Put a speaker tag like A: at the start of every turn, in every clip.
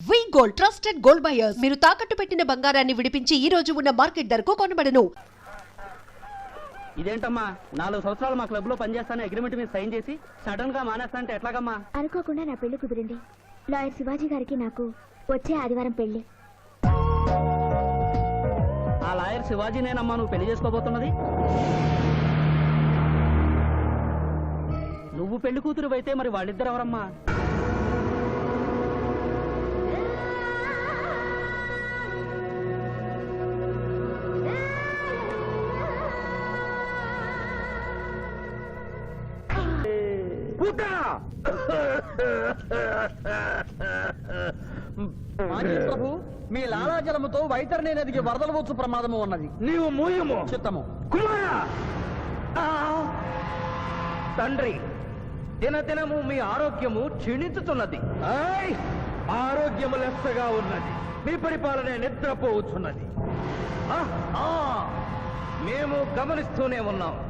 A: We gold trusted gold buyers మీరు తాకట్టు పెట్టిన బంగారాన్ని విడిపించి ఈ రోజు ఉన్న మార్కెట్ ధరకు కొనబడను.
B: ఇదేంటమ్మా? నాలుగు సంవత్సరాలు మా క్లబ్లో పనిచేస్తాను అగ్రిమెంట్ మీద సైన్ చేసి సడన్గా మానేస్తా అంటే ఎట్లాగమ్మా?
C: అనుకోకుండా నా పెళ్ళి కుదిరింది. లాయర్ శివాజీ గారికి నాకు వచ్చే ఆదివారం పెళ్ళి.
B: ఆ లాయర్ శివాజీనేనమ్మా నువ్వు పెళ్ళి చేసుకోబోతున్నది? నువ్వు పెళ్ళి కూతురు అయితే మరి వాళ్ళిద్దరు ఎవరమ్మా?
D: ప్రభు మీ లాలాజలముతో వైతరణి నదికి వరదలు వచ్చు ప్రమాదము ఉన్నది.
E: నీవు మూయము.
D: చిత్తము.
E: కుమార! తండ్రి దినదినము మీ ఆరోగ్యము క్షీణించుతున్నది! ఆరోగ్యము లెస్సగా ఉన్నది. మీ పరిపాలన నిద్రపోవచ్చున్నది ఆ, ఆ! మేము గమనిస్తూనే ఉన్నాం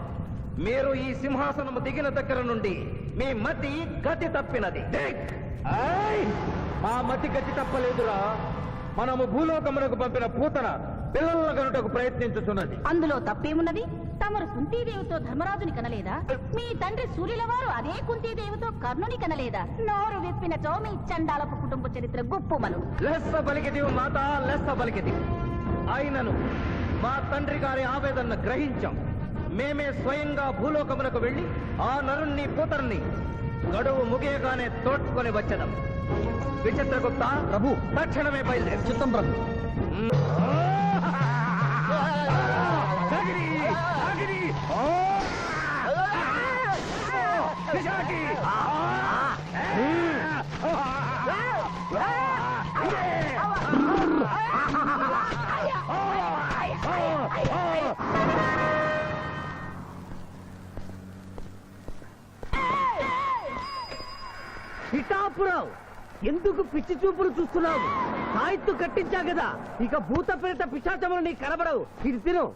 E: మీరు ఈ సింహాసనము దిగిన దగ్గర నుండి మీ మతి గతి తప్పినది! మా మతి గతి తప్పలేదురా. మనము భూలోకమునకు పంపిన పూతన పిల్లల గనుటకు ప్రయత్నించుతున్నది
F: అందులో తప్పేమున్నది? తమరు కుంతీదేవితో ధర్మరాజుని కనలేదా? మీ తండ్రి సూర్యుల వారు అదే కుంతీదేవితో కర్ణుని కనలేదా? నోరు విప్పినచో మీ చండాలపు కుటుంబ చరిత్ర గుప్పుమను
E: లెస్స పలికిది మాత లెస్స పలికిది ఆయనను మా తండ్రి గారి ఆవేదన గ్రహించాం. మేమే స్వయంగా భూలోకమునకు వెళ్ళి ఆ నరుణ్ణి పూతర్ని గడువు ముగియగానే తోడ్కొని వచ్చదం. విచిత్రగుప్త
D: ప్రభు
E: తక్షణమే బయలుదేరు.
D: చిత్తం ప్రభు.
E: సాగిరి! సాగిరి!
D: ఎందుకు పిచ్చి చూపులు చూస్తున్నావు? సాయిత్తు కట్టించా కదా. ఇక భూత ప్రేత పిశాచములు నీ కనబడవు. ఇది తిను.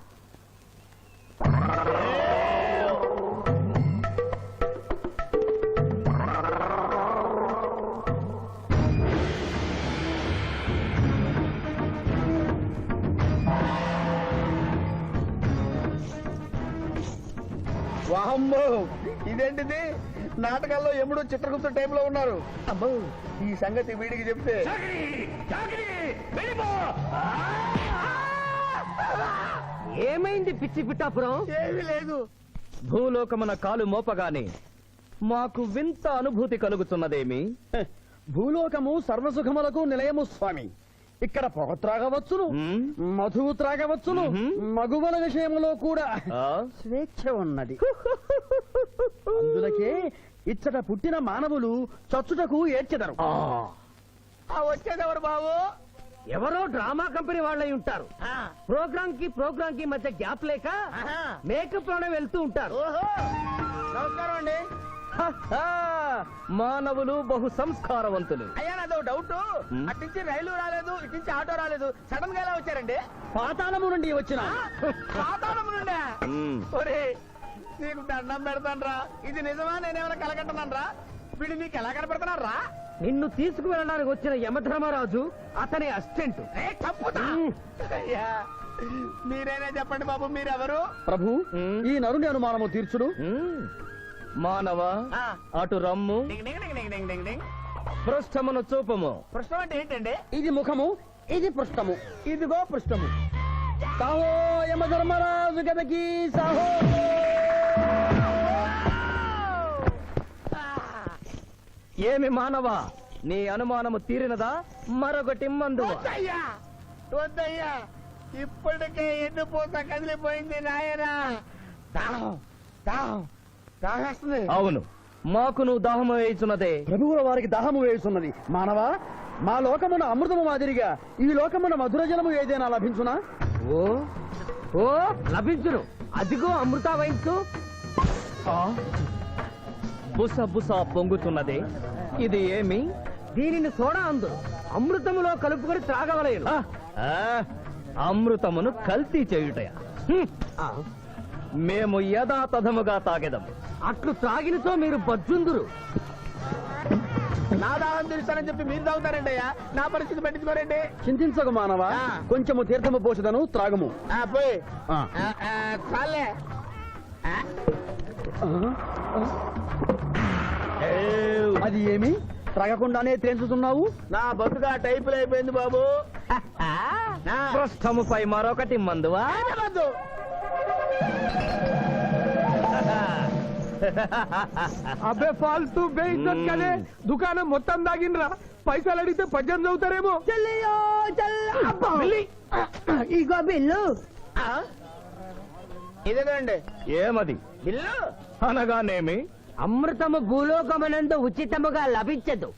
G: వాహమ్మో ఇదేంటిది? నాటకాల్లో ఎముడు చిత్రగుప్త టైంలో ఉన్నారు. అమ్మో ఈ సంగతి వీడికి చెప్తే!
D: ఏమైంది పిచ్చి పిఠాపురం?
G: ఏమీ లేదు.
E: భూలోకమున కాలు మోపగానే మాకు వింత అనుభూతి కలుగుతున్నదేమి?
G: భూలోకము సర్వసుఖములకు నిలయము స్వామి. ఇక్కడ పొగ త్రాగవచ్చును మధువు త్రాగవచ్చును. మగువల విషయంలో కూడా? స్వేచ్ఛ ఉన్నది. అందులకే ఇచ్చట పుట్టిన మానవులు చచ్చుటకు ఏడ్చెదరు. వచ్చేదెవరు బాబు?
D: ఎవరో డ్రామా కంపెనీ వాళ్ళై ఉంటారు. ప్రోగ్రామ్కి ప్రోగ్రామ్కి మధ్య గ్యాప్ లేక మేకప్లోనే వెళ్తూ ఉంటారు.
G: ఓహో! నమస్కారం అండి!
E: మానవులు బహు సంస్కారవంతులు
G: అయ్యా నాదో డౌట్.
E: మ్మ్.
G: అట్నుంచి రైలు రాలేదు ఇట్నుంచి ఆటో రాలేదు. సడన్గా ఎలా వచ్చారండి?
D: పాతాళము నుండి వచ్చిన.
G: పాతాళం నుండా? నీకు దండం పెడతానరా. ఇది నిజమా? నేనేమైనా కలగంటున్నానరా వీడు నీకు ఎలా కనపడుతున్నారా
D: నిన్ను తీసుకువెళ్ళడానికి వచ్చిన యమధర్మరాజు అతని అసిస్టెంట్.
G: అయ్యా మీరైనా చెప్పండి బాబు మీరెవరు?
D: ప్రభు. ఈ నరుని అనుమానము తీర్చుడు.
E: మానవ. అటు రమ్ము. పృష్ఠమును చూపము.
G: పృష్ఠం అంటే ఏంటండి?
D: ఇది ముఖము ఇది పృష్ఠము ఇదిగో పృష్ఠము సాహో యమధర్మరాజు గదకి సాహో!
E: ఏమి మానవ? నీ అనుమానము తీరినదా? మరొకటి మందువ?
G: వద్దయ్యా! వద్దయ్యా! ఇప్పటికే ఎన్ను పూత కదిలిపోయింది నాయనా! దాహం! దాహం! దాహేస్తుంది
E: అవును. మాకు నువ్వు దాహము వేయుచున్నదే.
D: ప్రభువుల వారికి దాహము వేయుచున్నది. మానవ మా లోకమున అమృతము మాదిరిగా ఈ లోకమున మధుర జలము ఏదైనా లభించునా? ఓ ఓ లభించును. అదిగో అమృత వయస్సు
E: ఆ? బుస బుస పొంగుతున్నదే. ఇది ఏమి?
D: దీనిని సోడా అందు. అమృతములో కలుపుకొని త్రాగవలేను
E: ఆ, ఆ, అమృతమును కల్తీ చేయుటయ? హ్మ్. మేము యథాతథముగా తాగెదము
D: అట్లు త్రాగినతో మీరు బజ్జుందురు.
G: నా దాహం తీరుస్తానని చెప్పి మీరు తాగుతారండి అయ్యా. నా పరిస్థితి పట్టించుకోరండి.
H: చింతించకు మానవా?
G: ఆ.
H: కొంచెము తీర్థము పోషదను త్రాగము.
G: ఆ, పోయి.
H: ఆ.
G: ఆ, ఆ, చాలే. ఆ,
H: అది ఏమి? త్రాగకుండానే తేల్చుతున్నావు
G: నా బతుక టైపులు అయిపోయింది బాబు. నా.
I: పృష్ఠముపై మరొకటి మందువా?
G: వద్దు.
I: అబ్బే ఫాల్తూ బేయిజ్జత్ కదే దుకాణం మొత్తం దాగిండ్రా. పైసలు అడిగితే పద్యం చదువుతారేమో
D: ఇగో బిల్లు?
G: ఇదేనండి.
I: ఏమది?
G: బిల్లు?
I: అనగానేమి?
D: అమృతము భూలోకమనందు ఉచితముగా లభించదు.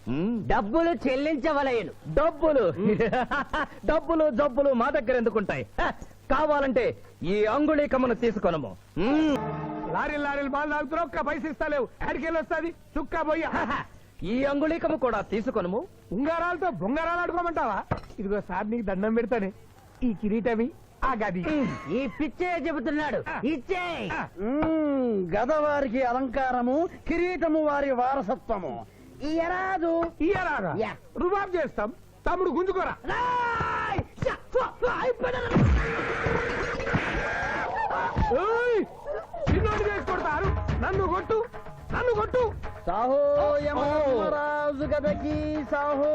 D: డబ్బులు చెల్లించవలయను
I: డబ్బులు? డబ్బులు జబ్బులు మా దగ్గర ఎందుకుంటాయి? కావాలంటే ఈ అంగుళీకమును తీసుకొనము. లారీ లారీలు బాగా తాగుతున్నావు ఒక్క పైసలు ఇస్తలేవు ఎక్కడికి వస్తుంది చుక్క పోయి ఈ అంగుళీకము కూడా తీసుకొనము. ఉంగరాలతో బొంగరాలు ఆడుకోమంటావా? ఇదిగో సార్ నీకు దండం పెడతానే. ఈ కిరీటమి ఆ గది.
D: ఈ పిచ్చే చెబుతున్నాడు. ఇచ్చే.
H: గదవారికి అలంకారము కిరీటము వారి వారసత్వము.
I: ఇయ్యరాగా
H: యా.
I: రుబాబ్ చేస్తాం. తమ్ముడు గుంజుకోరా! చిన్నోడు చేసి కొడతారు. నన్ను కొట్టు. నన్ను కొట్టు.
H: సాహో యమరాజు గదకి సాహో.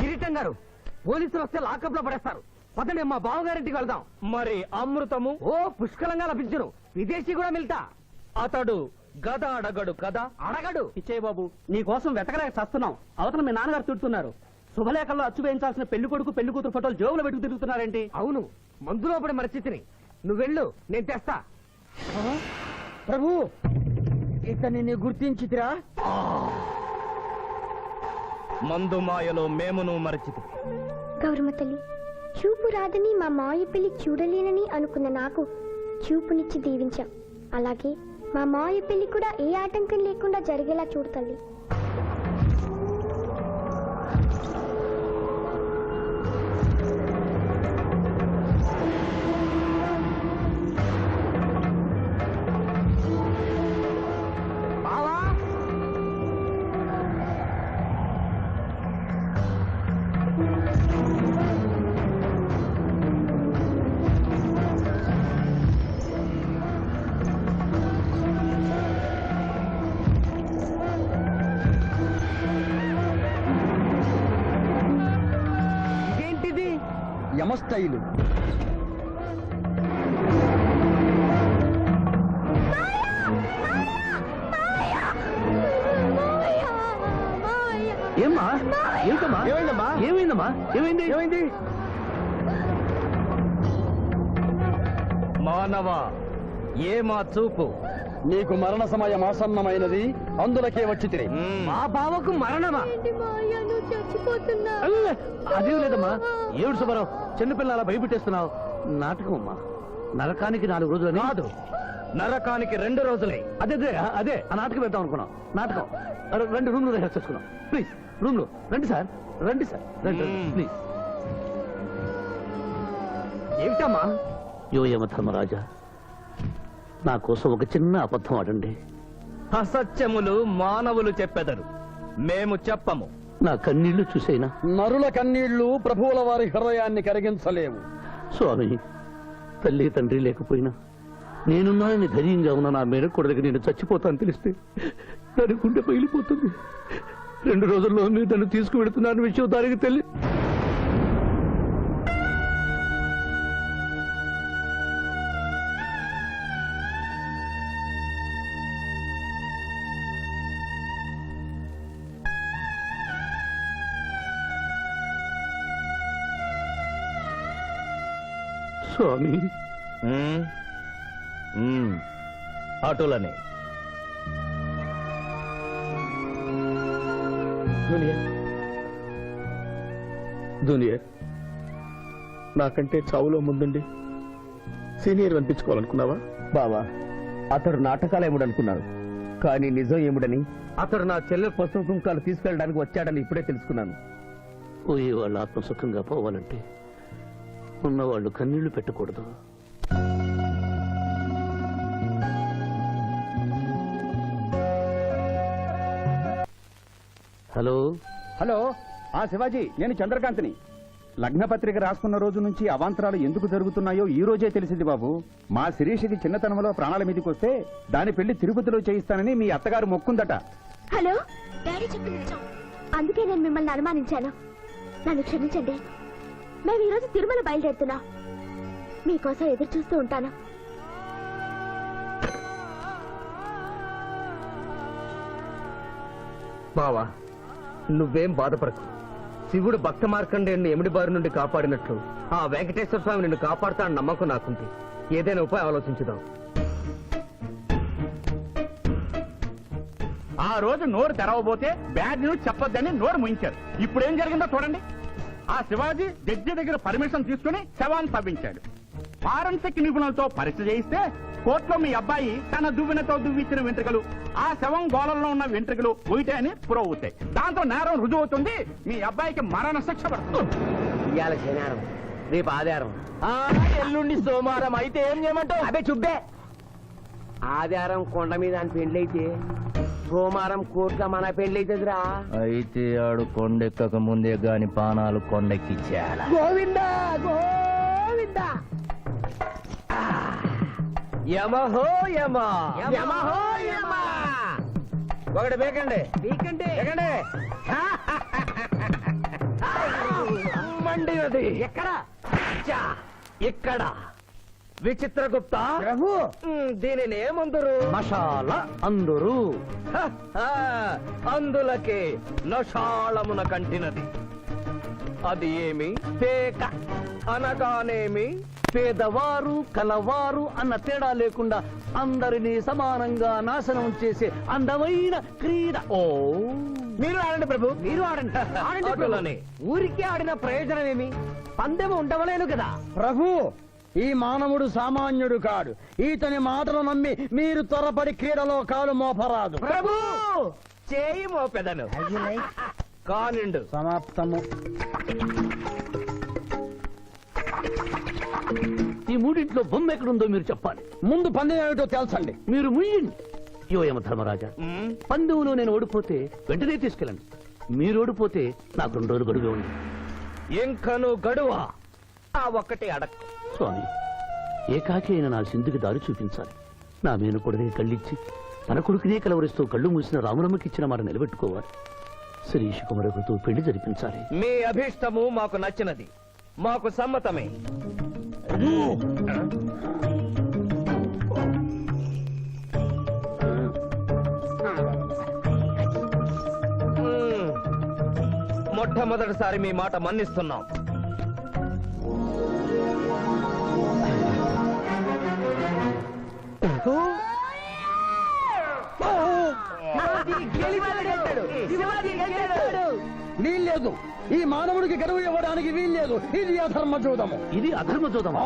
D: కిరీటం గారు పోలీసులు వస్తే లాకప్లో పడేస్తారు. పదండి మా బావగారింటికి వెళ్దాం.
I: మరి అమృతము?
D: ఓ పుష్కలంగా లభించును. విదేశీ కూడా మిల్తా.
I: అతడు గద అడగడు కదా?
D: అడగడు.
B: ఇచ్చయ్య బాబు. నీ కోసం వెతకలేక చస్తున్నాం. అవతల మీ నాన్నగారు తిడుతున్నారు. శుభలేఖల్లో అచ్చు వేయించాల్సిన పెళ్ళి కొడుకు పెళ్ళి కూతురు ఫోటోలు జోబులు పెట్టుకు తిరుగుతున్నారేంటి?
D: అవును. మందులో పడి మరచితిని నువ్వు వెళ్ళు నేను తెస్తా.
H: ప్రభు! ఇతనిని గుర్తించితిరా?
I: మందు మాయలో మేమును మరచితి
J: గౌరమ్మ తల్లి. చూపు రాదని మా మాయ పెళ్ళి చూడలేనని అనుకున్న నాకు చూపునిచ్చి దీవించాం. అలాగే మా మాయ పెళ్ళి కూడా ఏ ఆటంకం లేకుండా జరిగేలా
D: చూడతల్లి
H: యమస్థైలు
I: ఏమ్మా? ఏంటమ్మా?
G: ఏమైందమ్మా?
I: ఏమైందమ్మా? ఏమైంది?
G: ఏమైంది?
I: మానవ ఏ మా చూపు?
H: నీకు మరణ సమయం ఆసన్నమైనది. అందులకే వచ్చితిరి.
D: మా బావకు మరణమా?
I: అదేం లేదమ్మా. ఏడు సుబ్బారావు చిన్నపిల్ల అలా భయపెట్టేస్తున్నావు. నాటకం అమ్మా. నరకానికి నాలుగు రోజులు కాదు. నరకానికి రెండు రోజులే. అదే అదే అదే. ఆ నాటకం వేద్దాం అనుకున్నాం. నాటకం. రెండు రూమ్లో రిహార్స్ చేసుకున్నాం. ప్లీజ్ రూమ్లో రండి సార్ రండి సార్ రండి ప్లీజ్.
D: ఏమిటమ్మా?
I: యోయమ ధర్మరాజా నా కోసం ఒక చిన్న అబద్ధం ఆడండి. అసత్యములు మానవులు చెప్పెదరు. మేము చెప్పము. నా కన్నీళ్ళు చూసేనా?
H: నరుల కన్నీళ్ళు ప్రభువుల వారి హృదయాన్ని కరిగించలేవు.
I: స్వామి తల్లి తండ్రి లేకపోయినా నేనున్నానని ధైర్యంగా ఉన్న నా మేనకొడలికి నేను చచ్చిపోతాను తెలిస్తే దాని గుండె పగిలిపోతుంది. రెండు రోజుల్లో మీరు నన్ను తీసుకువెడుతున్నారని విషయం దానికి తెలియ స్వామి. ఆటోలనే. జూనియర్. జూనియర్ నాకంటే చావులో ముందుండి సీనియర్ అనిపించుకోవాలనుకున్నావా?
G: బావా అతడు నాటకాలు ఏముడనుకున్నాడు? కానీ నిజం ఏముడని
I: అతడు నా చెల్లె పసుపు కుంకాలు తీసుకెళ్ళడానికి వచ్చాడని ఇప్పుడే తెలుసుకున్నాను. పోయే వాళ్ళు ఆత్మసుఖంగా పోవాలంటే ఉన్నవాళ్ళు కన్నీళ్ళు పెట్టకూడదు.
E: హలో?
K: హలో ఆ శివాజీ నేను చంద్రకాంత్ని. లగ్న పత్రిక రాసుకున్న రోజు నుంచి అవాంతరాలు ఎందుకు జరుగుతున్నాయో ఈ రోజే తెలిసింది బాబు. మా శిరీషకి చిన్నతనంలో ప్రాణాల మీదకి వస్తే దాని పెళ్ళి తిరుపతిలో చేయిస్తానని మీ అత్తగారు మొక్కుందట.
C: హలో డాడీ చెప్పింది నిజం. అందుకే నేను మిమ్మల్ని అనుమానించాను. నన్ను క్షమించండి. మేము ఈరోజు తిరుమల బయలుదేరుతున్నాం. మీకోసం ఎదురు చూస్తూ ఉంటాను.
E: బావా నువ్వేం బాధపడకు. శివుడు భక్త మార్కండేయుని ఎమిడి బారి నుండి కాపాడినట్లు ఆ వెంకటేశ్వర స్వామి నిన్ను కాపాడుతాడని నమ్మకం నాకుంది. ఏదైనా ఉపాయం ఆలోచించుదాం.
K: ఆ రోజు నోరు తెరవబోతే బ్యాడ్ న్యూస్ చెప్పొద్దని నోరు ముయించారు ఇప్పుడు ఏం జరిగిందో చూడండి. ఆ శివాజీ జడ్జి దగ్గర పర్మిషన్ తీసుకుని శవాన్ని తవ్వించాడు. ఫారెన్సిక్ నిపుణులతో పరీక్ష చేయిస్తే కోర్టులో మీ అబ్బాయి తన దువ్వెనతో దువ్విచ్చిన వెంట్రుకలు ఆ శవం గోళంలో ఉన్న వెంట్రుకలు ఉయిటే అని ప్రూవ్ అవుతాయి దాంతో నేరం రుజువు అవుతుంది మీ అబ్బాయికి మరణ శిక్ష పడుతుంది.
E: ఇవాళ శనివారం రేపు ఆదివారం. ఎల్లుండి సోమవారం. అయితే ఏం చేయమంటావు? అదే చుబ్బే. ఆదివారం కొండ మీద అని పెళ్ళైతే సోమవారం కోట్ల మన పెళ్ళైతుందిరా
L: అయితే ఆడు కొండెక్కక ముందే గాని పానాలు కొండెక్కిచ్చేయాల?
E: గోవిందా గోవిందా. యమహో యమ. యమహో యమ. ఒకటి బేకండి. బీకండి. బేకండి. మండినది ఎక్కడ? చా, ఇక్కడ విచిత్రగుప్త ప్రభు దీనిని ఏమందరు
K: మషాల అందరూ.
E: అందులకే నషాళమున కంటినది. అది ఏమి? పేక. అనగానేమి?
K: పేదవారు కలవారు అన్న తేడా లేకుండా అందరినీ సమానంగా నాశనం చేసే అందమైన క్రీడ.
E: ఓ! మీరు ఆడండి ప్రభు. మీరు ఆడండి. ఆడండి. ఊరికే ఆడిన ప్రయోజనం ఏమి? పందెము ఉండవలేను కదా.
K: ప్రభు! ఈ మానవుడు సామాన్యుడు కాడు. ఈతని మాటలు నమ్మి మీరు త్వరపడి క్రీడలో కాలు మోపరాదు.
E: ప్రభు! చేయి మోపెదను. కానిండు.
K: సమాప్తము.
I: ఈ మూడింట్లో బొమ్మ ఎక్కడుందో మీరు చెప్పాలి.
K: ముందు పందెం ఏమిటో తెలుసండి.
I: మీరు ముయ్యండి. యోయమ ధర్మరాజా.
E: మ్,
I: పందెంలో నేను ఓడిపోతే వెంటనే తీసుకెళ్ళండి. మీరు ఓడిపోతే నాకు రెండు రోజులు గడువే ఉంది.
E: ఇంకను గడువా? ఆ ఒక్కటి అడక్
I: స్వామి ఏకాకి అయిన నా సింధుకి దారి చూపించాలి. నా మేను కొడుకుని కళ్ళిచ్చి తన కొడుకునే కలవరిస్తూ కళ్ళు మూసిన రామరమ్మకి ఇచ్చిన మాట నిలబెట్టుకోవాలి. శిరీష్ కుమరకుతో పెళ్ళి జరిపించాలి.
E: మీ అభీష్టము మాకు నచ్చినది. మాకు సమ్మతమే. మ్మ్. మొట్టమొదటిసారి మీ మాట మన్నిస్తున్నాం.
K: వీల్లేదు. ఈ మానవుడికి గడువు ఇవ్వడానికి వీల్లేదు. ఇది అధర్మ జూదము
I: ఇది అధర్మ చూదమా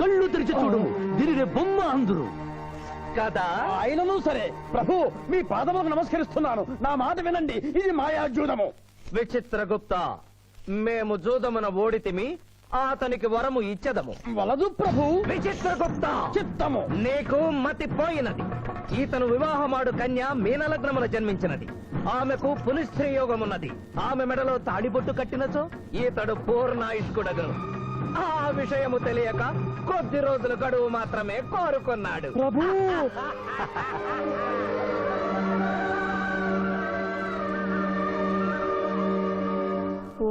I: కళ్ళు తెరిచి చూడు. దీనిని బొమ్మ అందురు
E: కదా?
K: అయినను సరే. ప్రభు మీ పాదములకు నమస్కరిస్తున్నాను. నా మాట వినండి. ఇది మాయా జూదము
E: విచిత్రగుప్త మేము జూదమున ఓడితిమి అతనికి వరము ఇచ్చదము.
K: వలదు ప్రభు.
E: విచిత్రగుప్త.
K: చిత్తము.
E: నీకు మతి పోయినది. ఈతను వివాహమాడు కన్య మీనలగ్నమున జన్మించినది. ఆమెకు పునిస్త్రీ యోగమున్నది ఆమె మెడలో తాడిబొట్టు కట్టినచో ఈతడు పూర్ణాయుష్కుడగను ఆ విషయము తెలియక కొద్ది రోజుల గడువు మాత్రమే కోరుకున్నాడు.
K: ప్రభు.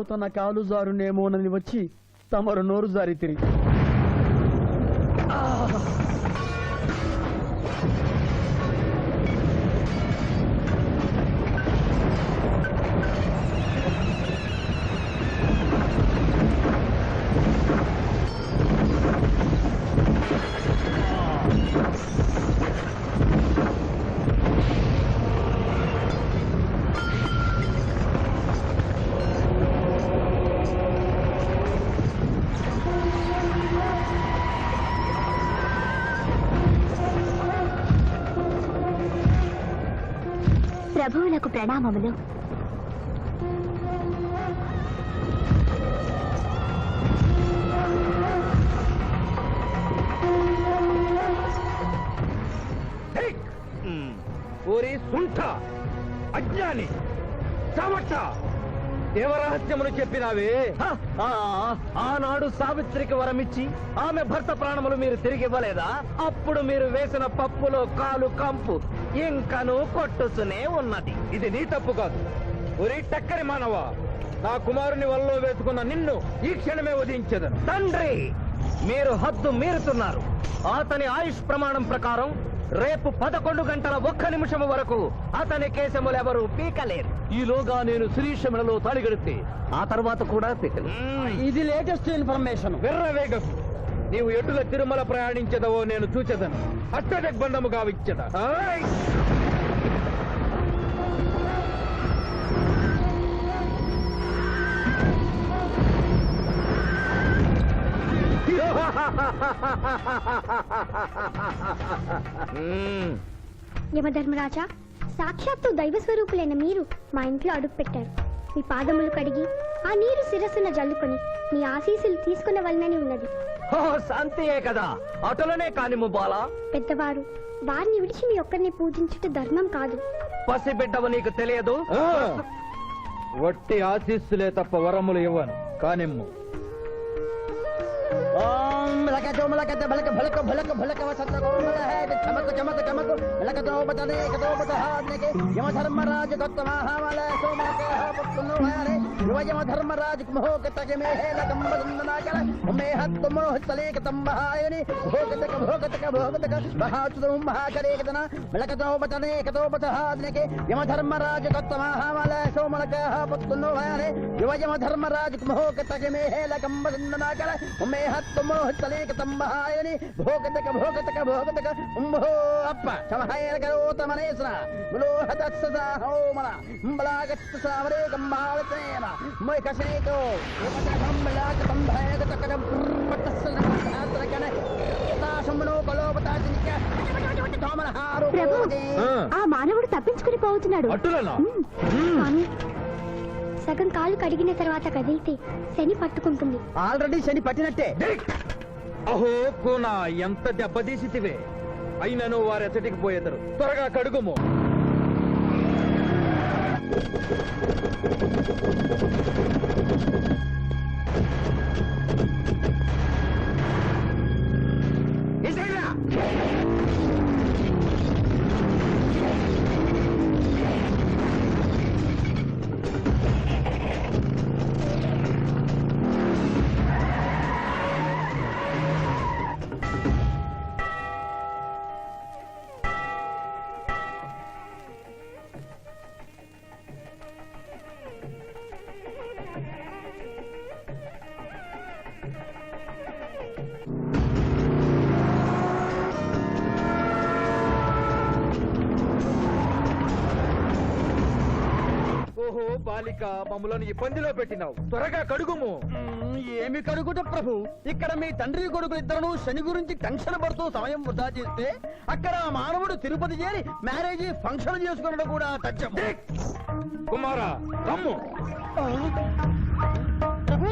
K: తన కాలు జారునేమోనని వచ్చి తమరు నోరు జారి
C: ప్రభువులకు ప్రణామములు.
E: సుంఠ అజ్ఞాని చావచ్చ దేవరహస్యమును చెప్పినావే? ఆనాడు సావిత్రికి వరమిచ్చి ఆమె భర్త ప్రాణములు మీరు తిరిగి ఇవ్వలేదా అప్పుడు మీరు వేసిన పప్పులో కాలు కంపు. ఇంకను కొట్టుసునే ఉన్నది. ఇది నీ తప్పు కాదు. ఒరి టక్కరి మానవ నా కుమారుని వల్లో వేసుకున్న నిన్ను ఈ క్షణమే వధించదను. తండ్రి మీరు హద్దు మీరుతున్నారు. అతని ఆయుష్ ప్రమాణం ప్రకారం రేపు పదకొండు గంటల ఒక్క నిమిషం వరకు అతని కేశములెవరూ పీకలేరు.
I: ఈలోగా నేను శిరీష మెడలో తాళిగడితే ఆ తర్వాత కూడా పిక్కలు
E: ఇది లేటెస్ట్ ఇన్ఫర్మేషన్. విర్రవేగం నీవు ఎటుల తిరుమల ప్రయాణించదవో నేను చూచెదను. అష్టదిగ్బంధము గావిచ్చద
J: యమధర్మరాజా సాక్షాత్తు దైవ స్వరూపులైన మీరు మా ఇంట్లో అడుగు పెట్టారు. మీ పాదములు కడిగి ఆ నీరు శిరస్సున జల్లుకొని మీ ఆశీస్సులు తీసుకునవలనని ఉన్నది.
E: శాంతియే కదా. అటులనే కానిము బాలా.
J: పెద్దవారు వారిని విడిచి మీ ఒక్కరిని పూజించుట ధర్మం కాదు.
E: పసిబిడ్డవు నీకు తెలియదు? వట్టి ఆశీస్సులే తప్ప వరములు ఇవ్వను. కానిమ్ము.
H: कोमला कहते भलक भलक भलक भलक वसंत कोमला है। चमक चमक चमक भलक तो बता दे एक दो बदहाने के। यम धर्मराज गौतम हावला सोमा के हा पुतनो हारे युव यम धर्मराज के तक में है लगम बंदना कर। हमें हत मोह तले के तम बहायनि भोग तक भोग तक भोग तक महा तो महा महाचरे एक जना। भलक तो बता दे एक दो बदहाने के। यम धर्मराज गौतम हावला सोमा के हा पुतनो हारे युव यम धर्मराज के तक में है लगम बंदना कर। हमें हत मोह तले के तम సదా హోమన అంబలాగత్త సావరే గంబావతేన మొయ్ కసేతో యువతకంబలాక తంభయక తకడ పట్టస్సన ధాత్రకన. తాశమునో కలోపతాజినిక తోమన హారు
J: ప్రభు
E: ఆ.
J: ఆ మానవుడు తప్పించుకుని పోతున్నాడు సగం కాలు కడిగిన తర్వాత కదిలితే శని పట్టుకుంటుంది.
H: ఆల్రెడీ శని పట్టినట్టే.
E: అహో కూనా ఎంత దెబ్బతీసితివే అయినను వారెచ్చటికి పోయేదరు త్వరగా కడుగుము ఓహో బాలిక మమ్మలను ఇబ్బందిలో పెట్టినావు. త్వరగా కడుగుము.
H: ఏమి కడుగుట ప్రభు? ఇక్కడ మీ తండ్రి కొడుకు ఇద్దరు శని గురించి టెన్షన్ పడుతూ సమయం వృధా చేస్తే అక్కడ ఆ మానవుడు తిరుపతి చేరి మ్యారేజ్ ఫంక్షన్ చేసుకున్నట్టు కూడా తథ్యం
E: కుమారా కమ్ము
H: ప్రభు!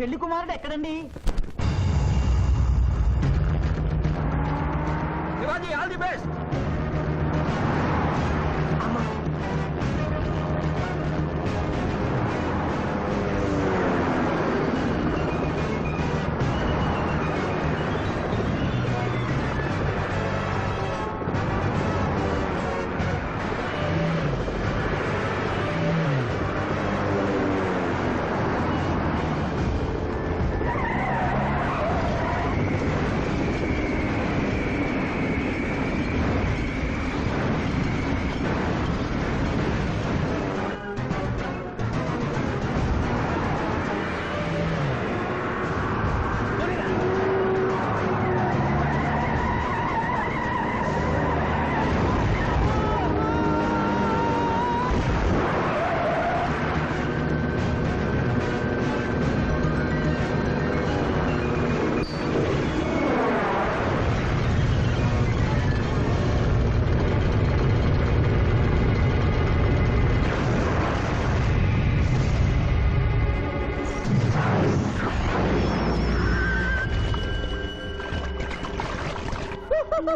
M: పెళ్ళి కుమారుడు ఎక్కడండి?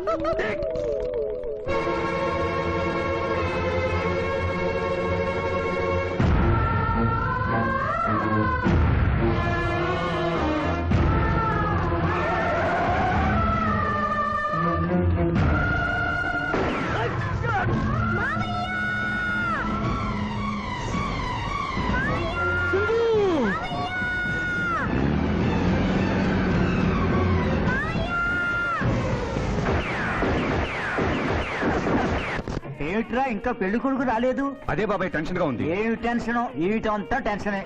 E: Dick!
M: ఏమిట్రా ఇంకా పెళ్ళి కొడుకు రాలేదు?
K: అదే బాబాయ్ టెన్షన్గా ఉంది.
M: ఏమి టెన్షన్ ఏమిటంతా టెన్షనే